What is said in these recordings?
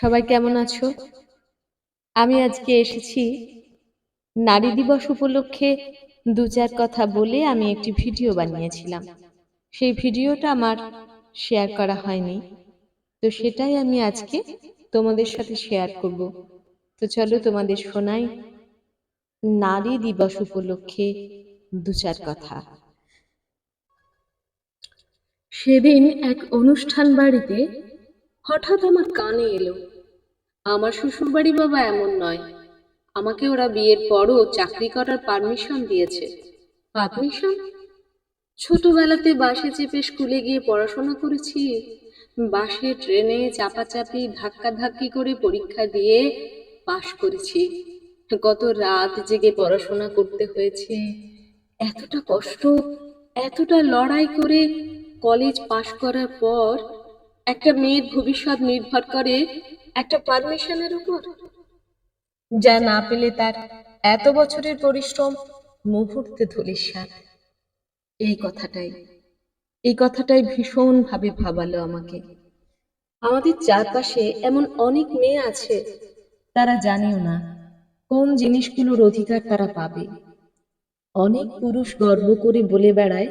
সবাই কেমন আছো? আমি আজকে এসেছি নারী দিবস উপলক্ষে দু চার কথা বলে আমি একটি ভিডিও বানিয়েছিলাম। সেই ভিডিওটা আমার শেয়ার করা হয়নি। তো সেটাই আমি আজকে তোমাদের সাথে শেয়ার করব। তো চলো তোমাদের শোনাই নারী দিবস উপলক্ষে দু চার কথা। সেদিন এক অনুষ্ঠান বাড়িতে হঠাৎ আমার কানে এলো। আমার শ্বশুরবাড়ি বাবা এমন নয়। আমাকে ওরা বিয়ের পরও চাকরি করার পারমিশন দিয়েছে। পারমিশন ছোটবেলাতে বাসে চেপে স্কুলে গিয়ে পড়াশোনা করেছি। বাসে ট্রেনে চাপাচাপি, ধাক্কাধাক্কি করে পরীক্ষা দিয়ে পাশ করেছি। কত রাত জেগে পড়াশোনা করতে হয়েছে। এতটা কষ্ট, এতটা লড়াই করে কলেজ পাশ করার পর একটা মেয়ের ভবিষ্যৎ নির্ভর করে একটা পারমিশনের উপর। যা না পেলে তার এত বছরের পরিশ্রম মুহূর্তে ধূলিসাৎ এই কথাটাই এই কথাটাই ভীষণ ভাবে ভাবালো আমাকে। আমাদের চারপাশে এমন অনেক মেয়ে আছে, তারা জানেও না কোন জিনিসগুলোর অধিকার তারা পাবে। অনেক পুরুষ গর্ব করে বলে বেড়ায়,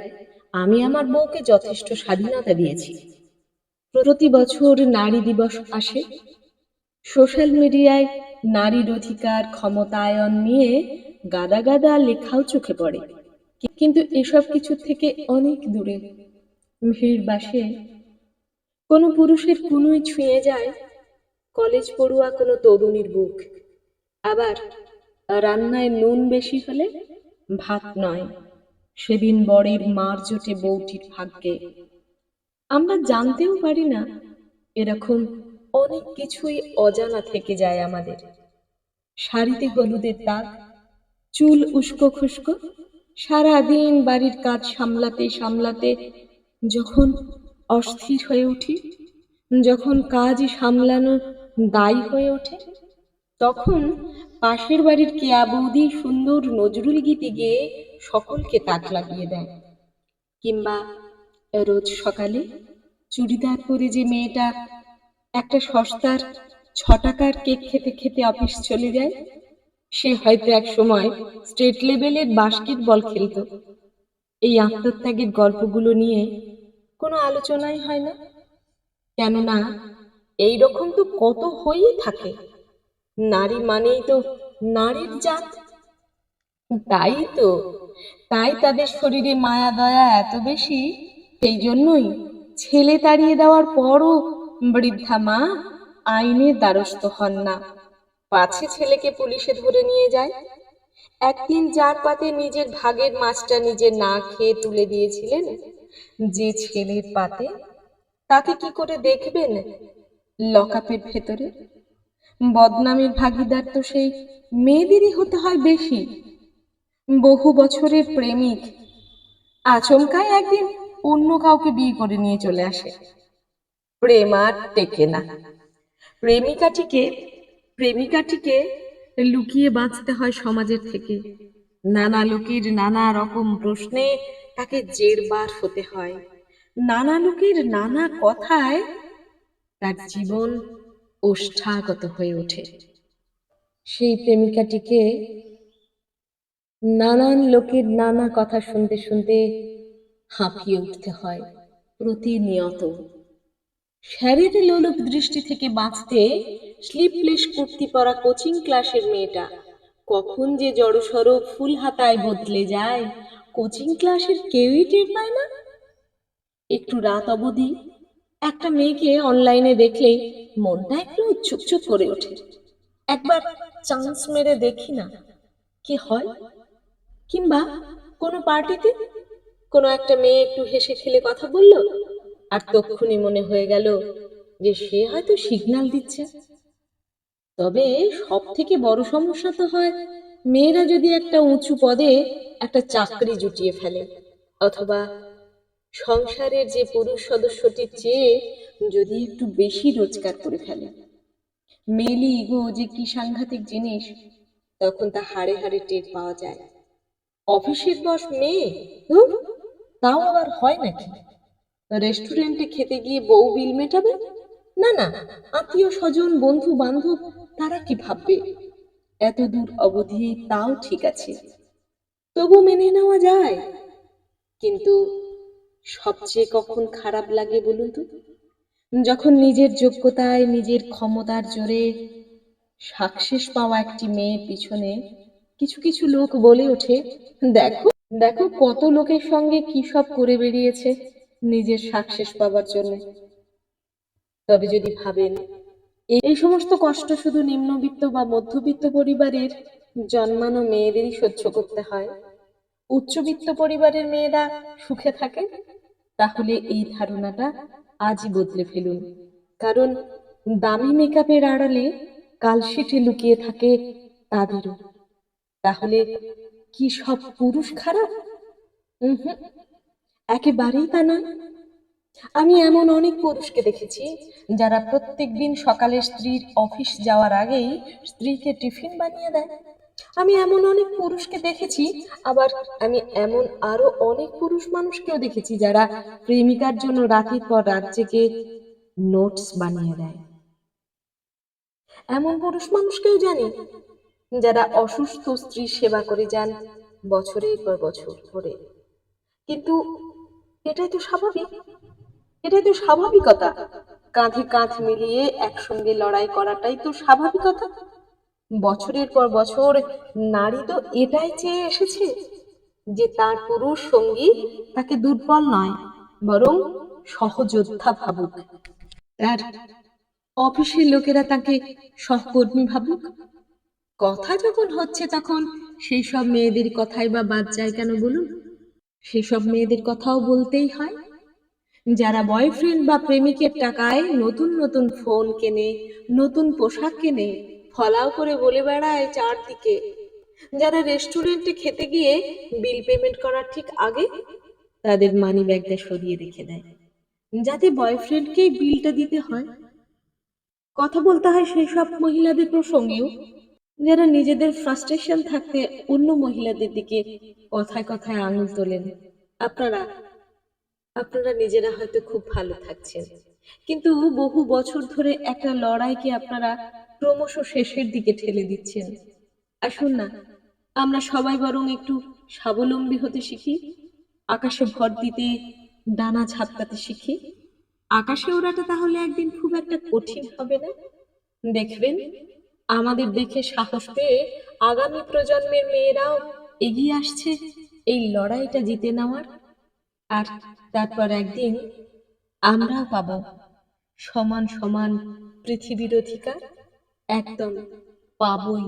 আমি আমার বউকে যথেষ্ট স্বাধীনতা দিয়েছি। প্রতি বছর নারী দিবস আসে। সোশ্যাল মিডিয়ায় নারীর অধিকার, ক্ষমতায়ন নিয়ে গাদা গাদা লেখাও চোখে পড়ে। কিন্তু এসব কিছু থেকে অনেক দূরে। ভিড় বাসে কোনো পুরুষের কুনুই ছুঁয়ে যায়, কলেজ পড়ুয়া কোনো তরুণীর বুক। আবার রান্নায় নুন বেশি হলে ভাত নয়। সেদিন বরের মার জোটে বউটির ভাগ্যে। আমরা জানতেও পারি না, এরকম অনেক কিছুই অজানা থেকে যায় আমাদের। শাড়িতে হলুদের দাগ, চুল উস্কো খুস্কো, সারাদিন বাড়ির কাজ সামলাতে সামলাতে যখন অস্থির হয়ে উঠি, যখন কাজ সামলানো দায়ী হয়ে ওঠে, তখন পাশের বাড়ির কেয়া বৌদি সুন্দর নজরুল গীতি গেয়ে সকলকে তাক লাগিয়ে দেয় কিংবা রোজ সকালে চুড়িদার পরে যে মেয়েটা একটা সস্তার ছ টাকার কেক খেতে খেতে অফিস চলে যায়, সে হয়তো এক সময় স্টেট লেভেলের বাস্কেট বল খেলত। এই আত্মত্যাগের গল্পগুলো নিয়ে কোনো আলোচনাই হয় না। কেননা এই রকম তো কত হয়েই থাকে। নারী মানেই তো নারীর জাত। তাই তো, তাই তাদের শরীরে মায়া দয়া এত বেশি সেই জন্যই ছেলে তাড়িয়ে দেওয়ার পরও বৃদ্ধা মা আইনের দ্বারস্থ হন না। পাছে ছেলেকে পুলিশে ধরে নিয়ে যায়। একদিন যার পাতে নিজের ভাগের মাছটা নিজে না খেয়ে তুলে দিয়েছিলেন, যে ছেলের পাতে তাকে কি করে দেখবেন লকআপের ভেতরে? বদনামের ভাগিদার তো সেই মেয়েদেরই হতে হয় বেশি। বহু বছরের প্রেমিক আচমকায় একদিন অন্য কাউকে বিয়ে করে নিয়ে চলে আসে। প্রেম আর টেকে না। প্রেমিকাটিকে প্রেমিকাটিকে লুকিয়ে বাঁচতে হয় সমাজের থেকে। নানা লোকের নানা রকম প্রশ্নে তাকে জেরবার হতে হয়। নানা লোকের নানা কথায় তার জীবন ওষ্ঠাগত হয়ে ওঠে। সেই প্রেমিকাটিকে নানান লোকের নানা কথা শুনতে শুনতে হাঁপিয়ে উঠতে হয়, প্রতিনিয়ত। স্যারের লোলুপ দৃষ্টি থেকে বাঁচতে স্লিপলেস কুর্তি পরা কোচিং ক্লাসের মেয়েটা, কখন যে জড়সড় ফুল হাতায় বদলে যায়, কোচিং ক্লাসের কেউই টের পায় না। একটু রাত অবধি একটা মেয়েকে অনলাইনে দেখলেই মনটা একটু ছুকছুক করে ওঠে। একবার চান্স মেরে দেখি না, কি হয়? কিংবা কোনো পার্টিতে কোনো একটা মেয়ে একটু হেসে খেলে কথা বলল, আর তক্ষুনি মনে হয়ে গেল যে সে হয়তো সিগন্যাল দিচ্ছে। তবে সব থেকে বড় সমস্যা তো হয়, মেয়েরা যদি একটা উঁচু পদে একটা চাকরি জুটিয়ে ফেলে, অথবা সংসারের যে পুরুষ সদস্যটির চেয়ে যদি একটু বেশি রোজগার করে ফেলে। মেলি ইগো যে কি সাংঘাতিক জিনিস, তখন তা হাড়ে হাড়ে টের পাওয়া যায়। অফিসের বস মেয়ে তাও আবার হয় নাকি? রেস্টুরেন্টে খেতে গিয়ে বউ বিল মেটাবে? না না, আত্মীয় স্বজন, বন্ধু বান্ধব, তারা কি ভাববে? এত দূর অবধি তাও ঠিক আছে। তবু মেনে নেওয়া যায়। কিন্তু সবচেয়ে কখন খারাপ লাগে বলুন তো? যখন নিজের যোগ্যতায়, নিজের ক্ষমতার জোরে সাকসেস পাওয়া একটি মেয়ের পিছনে কিছু কিছু লোক বলে ওঠে, দেখো দেখো কত লোকের সঙ্গে কি সব করে বেরিয়েছে নিজের সাকসেস পাওয়ার জন্য। তবে যদি ভাবেন, এই সমস্ত কষ্ট শুধু নিম্নবিত্ত বা মধ্যবিত্ত পরিবারের জন্মানো মেয়েদেরই সহ্য করতে হয়। উচ্চবিত্ত পরিবারের মেয়েরা সুখে থাকে, তাহলে এই ধারণাটা আজই বদলে ফেলুন। কারণ দামি মেকআপের আড়ালে কালশিটে লুকিয়ে থাকে তাদেরও। তাহলে কি সব পুরুষ খারাপ? একেবারেই তা নয়। আমি এমন অনেক পুরুষকে দেখেছি যারা প্রত্যেক দিন সকালে স্ত্রীর অফিস যাওয়ার আগেই স্ত্রীকে টিফিন বানিয়ে দেয়। আমি এমন অনেক পুরুষকে দেখেছি, আবার আমি এমন আরও অনেক পুরুষ মানুষকেও দেখেছি যারা প্রেমিকার জন্য রাতের পর রাত জেগে নোটস বানিয়ে দেয়। এমন পুরুষ মানুষকেও জানি যারা অসুস্থ স্ত্রীর সেবা করে যান বছরের পর বছর ধরে। কিন্তু এটাই তো স্বাভাবিক। এটাই তো স্বাভাবিকতা। কাঁধে কাঁধ মিলিয়ে একসঙ্গে লড়াই করাটাই তো স্বাভাবিকতা। বছরের পর বছর নারী তো এটাই চেয়ে এসেছে যে তার পুরুষ সঙ্গী তাকে দুর্বল নয়, বরং সহযোদ্ধা ভাবুক। তার অফিসের লোকেরা তাকে সহকর্মী ভাবুক? কথা যখন হচ্ছে তখন সেই সব মেয়েদের কথাই বা বাদ যায় কেন বলুন? সেসব মেয়েদের কথাও বলতেই হয়। যারা বয়ফ্রেন্ড বা প্রেমিকের টাকায় নতুন নতুন ফোন কেনে, নতুন পোশাক কেনে, ফলাও করে বলে বেড়ায় চারদিকে। যারা রেস্টুরেন্টে খেতে গিয়ে বিল পেমেন্ট করার ঠিক আগে তাদের মানি ব্যাগটা সরিয়ে রেখে দেয়। যাতে বয়ফ্রেন্ডকেই বিলটা দিতে হয়। কথা বলতে হয় সেই সব মহিলাদের প্রসঙ্গেও। যারা নিজেদের ফ্রাস্ট্রেশন থাকতে অন্য মহিলাদের দিকে কথায় কথায় আঙুল তোলেন। আপনারা আপনারা নিজেরা হয়তো খুব ভালো থাকছেন। কিন্তু বহু বছর ধরে একটা লড়াইকে আপনারা ক্রমশ শেষের দিকে ঠেলে দিচ্ছেন। আসুন না, আমরা সবাই বরং একটু স্বাবলম্বী হতে শিখি। আকাশে ভর দিতে, ডানা ঝাপটাতে শিখি। আকাশে ওড়াটা তাহলে একদিন খুব একটা কঠিন হবে না? দেখবেন আমাদের দেখে সাহস পেয়ে আগামী প্রজন্মের মেয়েরাও এগিয়ে আসছে এই লড়াইটা জিতে নেওয়ার। আর তারপর একদিন আমরাও পাব সমান সমান পৃথিবীর অধিকার, একদম পাবই।